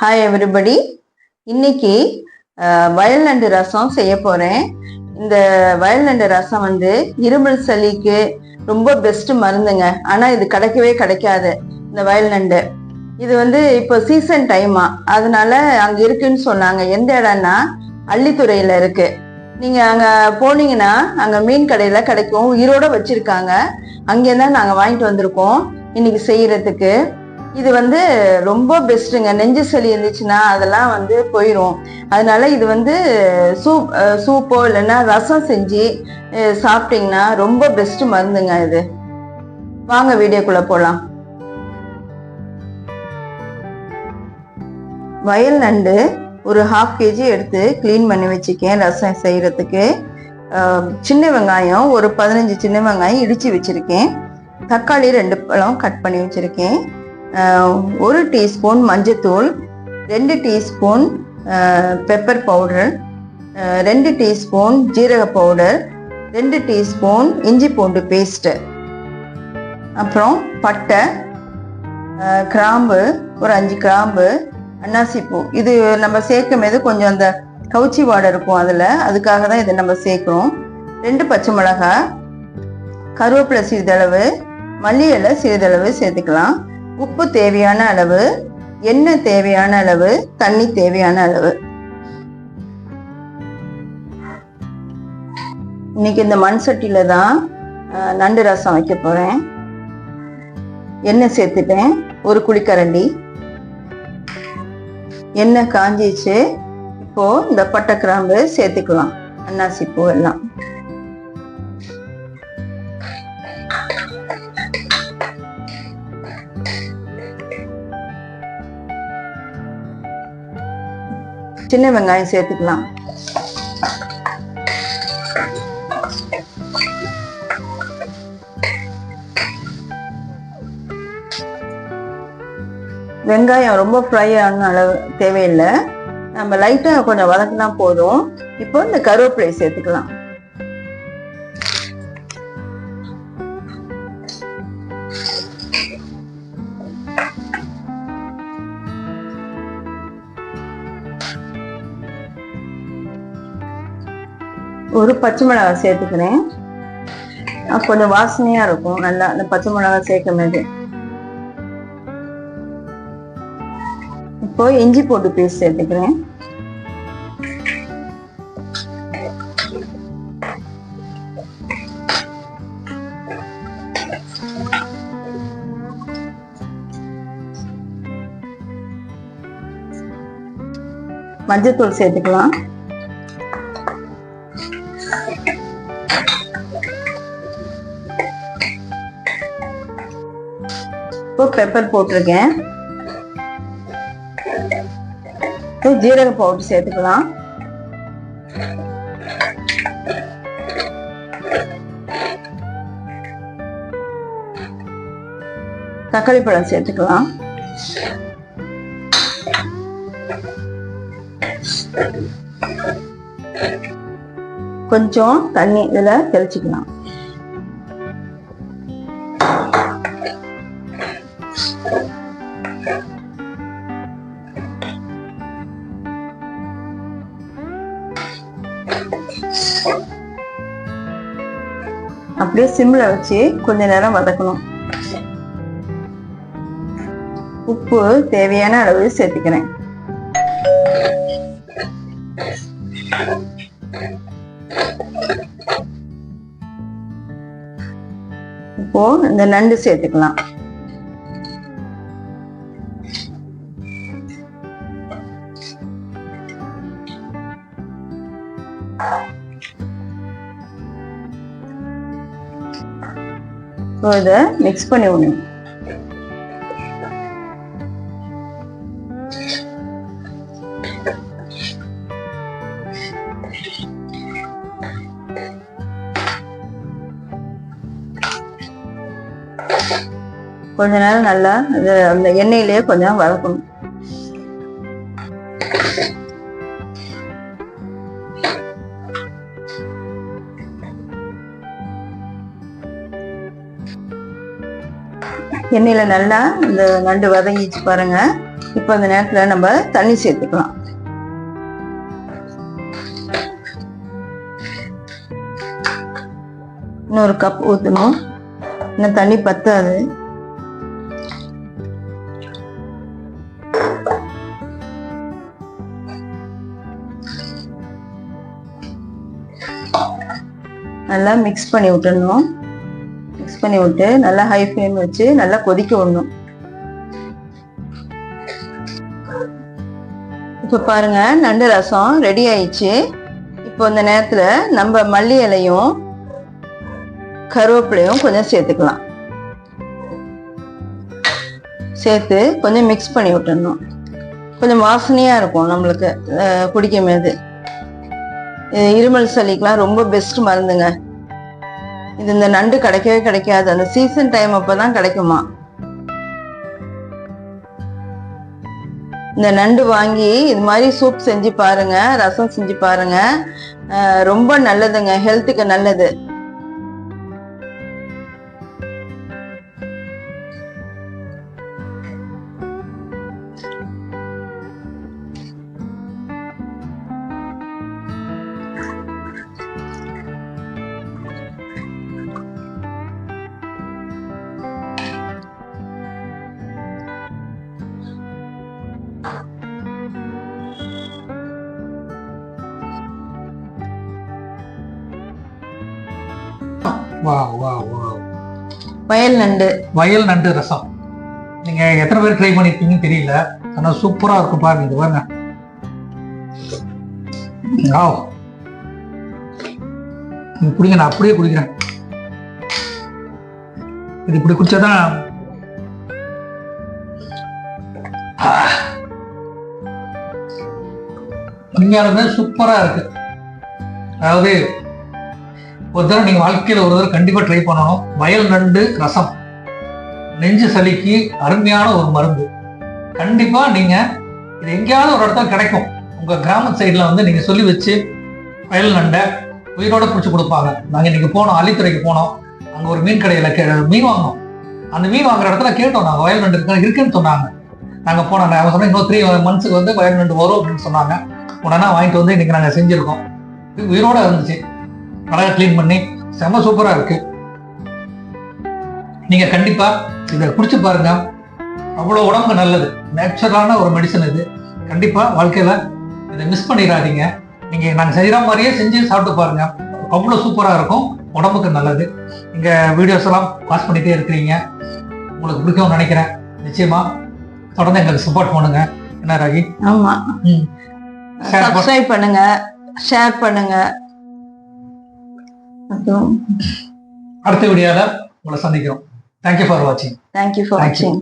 Hi everybody இன்னைக்கு வயல் நண்டு ரசம் செய்ய போறேன். இந்த வயல் நண்டு ரசம் வந்து இருமல் சளிக்கு ரொம்ப பெஸ்ட் மருந்துங்க. ஆனா இது கிடைக்கவே கிடைக்காது இந்த வயல் நண்டு இது வந்து இப்போ சீசன் டைமா அதனால அங்க இருக்குன்னு சொன்னாங்க. எந்த இடம்னா அள்ளித்துறையில இருக்கு. நீங்க அங்க போனீங்கன்னா அங்க மீன் கடையில கிடைக்கும். உயிரோட வச்சிருக்காங்க. அங்கேருந்து நாங்கள் வாங்கிட்டு வந்திருக்கோம். இன்னைக்கு செய்யறதுக்கு. இது வந்து ரொம்ப பெஸ்ட்டுங்க. நெஞ்சு சளி இருந்துச்சுன்னா அதெல்லாம் வந்து போயிடும் அதனால இது வந்து சூப் சூப்போ இல்லைன்னா ரசம் செஞ்சு சாப்பிட்டிங்கன்னா சாப்பிட்டீங்கன்னா ரொம்ப பெஸ்ட் மருந்துங்க இது. வாங்க வீடியோக்குள்ள போகலாம் வயல் நண்டு ஒரு ஹாஃப் கேஜி எடுத்து க்ளீன் பண்ணி வச்சுக்கேன் ரசம் செய்கிறதுக்கு சின்ன வெங்காயம் ஒரு பதினஞ்சு சின்ன வெங்காயம் இடித்து வச்சுருக்கேன். தக்காளி ரெண்டு பழம் கட் பண்ணி வச்சுருக்கேன். ஒரு டீஸ்பூன் மஞ்சத்தூள் ரெண்டு டீஸ்பூன் பெப்பர் பவுடர் ரெண்டு டீஸ்பூன் ஜீரக பவுடர் ரெண்டு டீஸ்பூன் இஞ்சி பூண்டு பேஸ்ட்டு அப்புறம் பட்டை கிராம்பு ஒரு அஞ்சு கிராம்பு அன்னாசிப்பூ இது நம்ம சேர்க்கும் போது கொஞ்சம் அந்த கவுச்சி வாடை இருக்கும் அதில் அதுக்காக தான் இதை நம்ம சேர்க்குறோம். ரெண்டு பச்சை மிளகாய் கருவேப்பிலை சிறிதளவு மல்லி இலை சிறிதளவு சேர்த்துக்கலாம். உப்பு தேவையான அளவு எண்ணெய் தேவையான அளவு தண்ணி தேவையான அளவு. இன்னைக்கு இந்த மண் சட்டியில தான் நண்டு ரசம் வைக்க போறேன். எண்ணெய் சேர்த்துட்டேன். ஒரு குழிக்கரண்டி. எண்ணெய் காஞ்சிச்சு இப்போ இந்த பட்டை கிராம்பு சேர்த்துக்கலாம். அன்னாசி பூ எல்லாம். சின்ன வெங்காயம் சேர்த்துக்கலாம். வெங்காயம் ரொம்ப ஃப்ரை ஆன அளவு தேவையில்லை. நம்ம லைட்டாக கொஞ்சம் வதக்கினா போதும். இப்போ இந்த கருவேப்பிலை சேர்த்துக்கலாம். ஒரு பச்சை மிளகாய் சேர்த்துக்கிறேன். கொஞ்சம் வாசனையா இருக்கும். நல்லா அந்த பச்சை மிளகாய் சேர்க்கும் போது. இப்போ இஞ்சி போட்டு பேஸ்ட் சேர்த்துக்கிறேன். மஞ்சத்தூள் சேர்த்துக்கலாம். இப்போ பெப்பர் போட்டிருக்கேன். ஜீரக பவுடர் சேர்த்துக்கலாம். தக்காளி பழம் சேர்த்துக்கலாம். கொஞ்சம் தண்ணி இதில் தெளிச்சுக்கலாம். அப்படியே சிம்ல வச்சு கொஞ்ச நேரம் வதக்கணும். உப்பு தேவையான அளவு சேர்த்துக்கிறேன். இப்போ இந்த நண்டு சேர்த்துக்கலாம். ஸோ இதை மிக்ஸ் பண்ணி விடணும். கொஞ்ச நேரம் நல்லா அந்த எண்ணெயிலேயே கொஞ்சம் வளர்க்கணும் எண்ணெயில் நல்லா இந்த நண்டு வதங்கிச்சு பாருங்க. இப்போ அந்த நேரத்தில் நம்ம தண்ணி சேர்த்துக்கலாம். இன்னொரு கப் ஊற்றணும் இன்னும் தண்ணி பத்தாது. நல்லா மிக்ஸ் பண்ணி விட்டுடணும். மிக்ஸ் பண்ணி விட்டு நல்லா ஹை ஃப்ளேம் வச்சு நல்லா கொதிக்க விடணும். இப்போ பாருங்க நண்டு ரசம் ரெடி ஆயிடுச்சு. இப்போ இந்த நேரத்துல நம்ம மல்லி இலையும் கருவேப்பிலையும் கொஞ்சம் சேர்த்துக்கலாம். சேர்த்து கொஞ்சம் மிக்ஸ் பண்ணி விட்டுடணும் கொஞ்சம் வாசனையா இருக்கும் நம்மளுக்கு அஹ், குடிக்கும் போது. இருமல் சளிக்கெல்லாம் ரொம்ப பெஸ்ட் மருந்துங்க. இது இந்த நண்டு கிடைக்கவே கிடைக்காது. அந்த சீசன் டைம் அப்பதான் கிடைக்குமா? இந்த நண்டு வாங்கி இது மாதிரி சூப் செஞ்சு பாருங்க ரசம் செஞ்சு பாருங்க. ரொம்ப நல்லதுங்க ஹெல்த்துக்கு நல்லது. வயல் நண்டு. வயல் நண்டு ரசம். நீங்க எத்தனை பேர் ட்ரை பண்ணிருக்கீங்கன்னு தெரியல. ஆனா சூப்பரா இருக்கும் பாருங்க இது பாருங்க. குடிங்க நான் அப்படியே குடிக்கிறேன். இது இப்படி குடிச்சாதான். உண்மையாலுமே சூப்பரா இருக்கு. அதாவது ஒரு தடவை நீங்க வாழ்க்கையில ஒரு தடவை கண்டிப்பா ட்ரை பண்ணணும். வயல் நண்டு ரசம். நெஞ்சு சளிக்கு அருமையான ஒரு மருந்து. கண்டிப்பா நீங்க இது எங்கேயாவது ஒரு இடத்துல கிடைக்கும். உங்க கிராம சைடில் வந்து நீங்க சொல்லி வச்சு வயல் நண்டை உயிரோட பிடிச்சி கொடுப்பாங்க. நாங்க இன்னைக்கு போனோம் அள்ளித்துறைக்கு போனோம். அங்க ஒரு மீன் கடையில கே- மீன் வாங்கினோம். அந்த மீன் வாங்குற இடத்துல கேட்டோம் நாங்க வயல் நண்டு இருக்கா இருக்குன்னு சொன்னாங்க. நாங்க போனோம் அவங்க சொன்னா இன்னும் த்ரீ மந்த்ஸுக்கு வந்து வயல் நண்டு வரும் அப்படின்னு சொன்னாங்க. உடனே வாங்கிட்டு வந்து இன்னைக்கு நாங்க செஞ்சிருக்கோம். உயிரோட இருந்துச்சு. அழகா க்ளீன் பண்ணி செம சூப்பரா இருக்கு. நீங்க கண்டிப்பா இதை குடிச்சு பாருங்க. அவ்வளவு உடம்புக்கு நல்லது. நேச்சுரலான ஒரு மெடிசன் இது. கண்டிப்பா வாழ்க்கையில இதை மிஸ் பண்ணிடாதீங்க. நீங்க நாங்க செய்யற மாதிரியே செஞ்சு சாப்பிட்டு பாருங்க. அவ்வளவு சூப்பரா இருக்கும். உடம்புக்கு நல்லது. நீங்க வீடியோஸ் எல்லாம் பாஸ் பண்ணிட்டே இருக்கிறீங்க. உங்களுக்கு பிடிக்கும்னு நினைக்கிறேன். நிச்சயமா தொடர்ந்து எங்களுக்கு சப்போர்ட் பண்ணுங்க. என்ன ராகி? ஆமா. சப்ஸ்கிரைப் பண்ணுங்க. ஷேர் பண்ணுங்க. அடுத்த வீடியோல உங்களை சந்திக்கிறோம். தேங்க்யூ ஃபார் வாட்சிங் தேங்க்யூ ஃபார். வாட்சிங்